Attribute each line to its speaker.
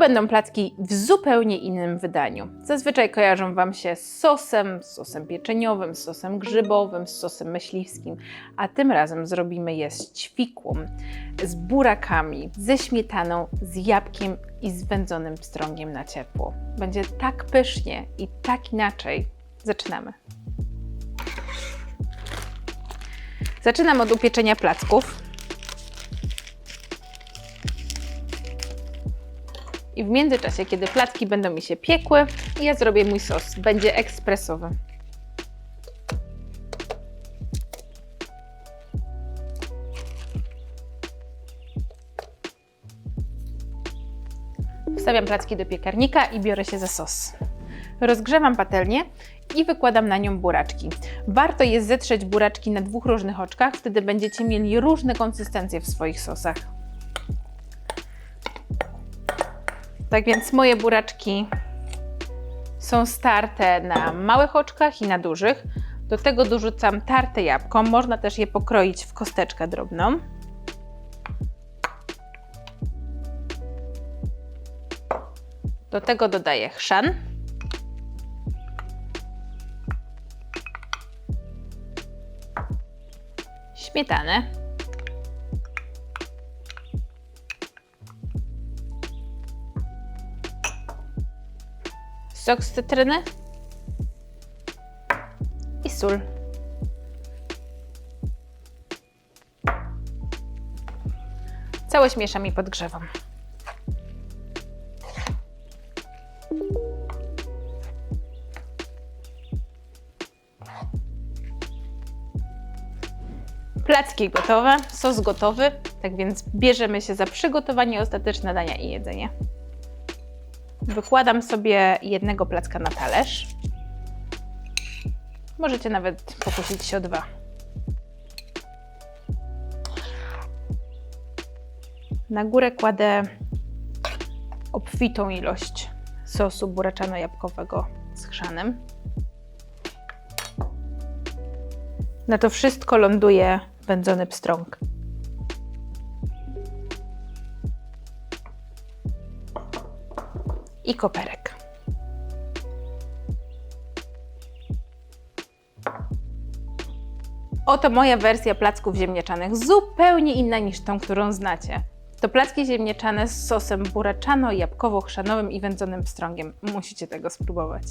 Speaker 1: będą placki w zupełnie innym wydaniu. Zazwyczaj kojarzą Wam się z sosem, z sosem pieczeniowym, z sosem grzybowym, z sosem myśliwskim, a tym razem zrobimy je z ćwikłą, z burakami, ze śmietaną, z jabłkiem i z wędzonym pstrągiem na ciepło. Będzie tak pysznie i tak inaczej. Zaczynamy. Zaczynam od upieczenia placków. I w międzyczasie, kiedy placki będą mi się piekły, ja zrobię mój sos. Będzie ekspresowy. Wstawiam placki do piekarnika i biorę się za sos. Rozgrzewam patelnię i wykładam na nią buraczki. Warto jest zetrzeć buraczki na dwóch różnych oczkach, wtedy będziecie mieli różne konsystencje w swoich sosach. Tak więc moje buraczki są starte na małych oczkach i na dużych. Do tego dorzucam tarte jabłko. Można też je pokroić w kosteczkę drobną. Do tego dodaję chrzan. Śmietanę. Sok z cytryny. I sól. Całość mieszam i podgrzewam. Placki gotowe, sos gotowy, tak więc bierzemy się za przygotowanie ostateczne dania i jedzenie. Wykładam sobie jednego placka na talerz. Możecie nawet pokusić się o dwa. Na górę kładę obfitą ilość sosu buraczano-jabłkowego z chrzanem. Na to wszystko ląduje wędzony pstrąg. I koperek. Oto moja wersja placków ziemniaczanych, zupełnie inna niż tą, którą znacie. To placki ziemniaczane z sosem buraczano, jabłkowo-chrzanowym i wędzonym pstrągiem. Musicie tego spróbować.